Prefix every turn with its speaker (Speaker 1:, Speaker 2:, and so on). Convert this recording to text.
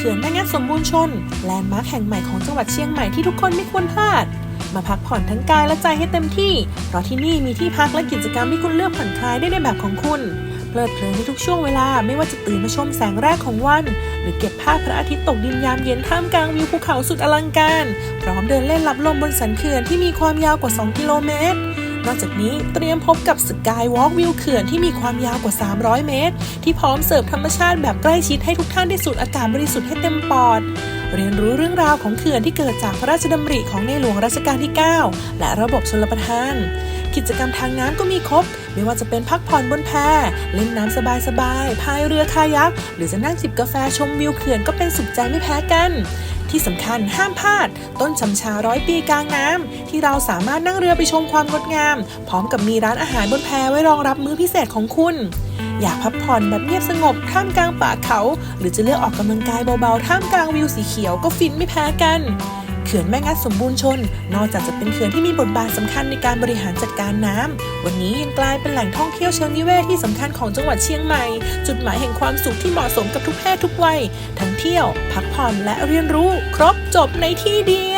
Speaker 1: เขื่อนแม่งัดสมบูรณ์ชน แลนด์มาร์คแห่งใหม่ของจังหวัดเชียงใหม่ที่ทุกคนไม่ควรพลาด มาพักผ่อนทั้งกายและใจให้เต็มที่ เพราะที่นี่มีที่พักและกิจกรรมให้คุณเลือกผ่อนคลายได้ในแบบของคุณเพลิดเพลินในทุกช่วงเวลาไม่ว่าจะตื่นมาชมแสงแรกของวัน หรือเก็บภาพพระอาทิตย์ตกดินยามเย็นท่ามกลางวิวภูเขาสุดอลังการ พร้อมเดินเล่นลับลมบนสันเขื่อนที่มีความยาวกว่า 2 กิโลเมตร นอกจากนี้เตรียมพบกับสกายวอล์กวิวเขื่อนที่มีความยาวกว่า 300 เมตร ที่พร้อมเสิร์ฟธรรมชาติแบบใกล้ชิดให้ทุกท่านได้สูดอากาศบริสุทธิ์ให้เต็มปอด เรียนรู้เรื่องราวของเขื่อนที่เกิดจากพระราชดำริของในหลวงรัชกาลที่ 9 และระบบชลประทาน กิจกรรมทางน้ำก็มีครบ ไม่ว่าจะเป็นพักผ่อนบนแพเล่นน้ำสบายๆพายเรือคายัก หรือจะนั่งจิบกาแฟชมวิวเขื่อนก็เป็นสุขใจไม่แพ้กัน ที่สำคัญห้ามพลาด ต้นชำชาร้อยปีกลางน้ำที่เราสามารถนั่งเรือไปชมความงดงาม พร้อมกับมีร้านอาหารบนแพไว้รองรับมื้อพิเศษของคุณ อยากพักผ่อนแบบเงียบสงบท่ามกลางป่าเขา หรือจะเลือกออกกำลังกายเบาๆท่ามกลางวิวสีเขียวก็ฟินไม่แพ้กัน เขื่อนแม่งัดสมบูรณ์ชน นอกจากจะเป็นเขื่อนที่มีบทบาทสำคัญในการบริหารจัดการน้ำวันนี้ยังกลายเป็นแหล่งท่องเที่ยวเชิงนิเวศที่สำคัญของจังหวัดเชียงใหม่ จุดหมายแห่งความสุขที่เหมาะสมกับทุกเพศทุกวัย ทั้งเที่ยว พักผ่อนและเรียนรู้ ครบจบในที่เดียว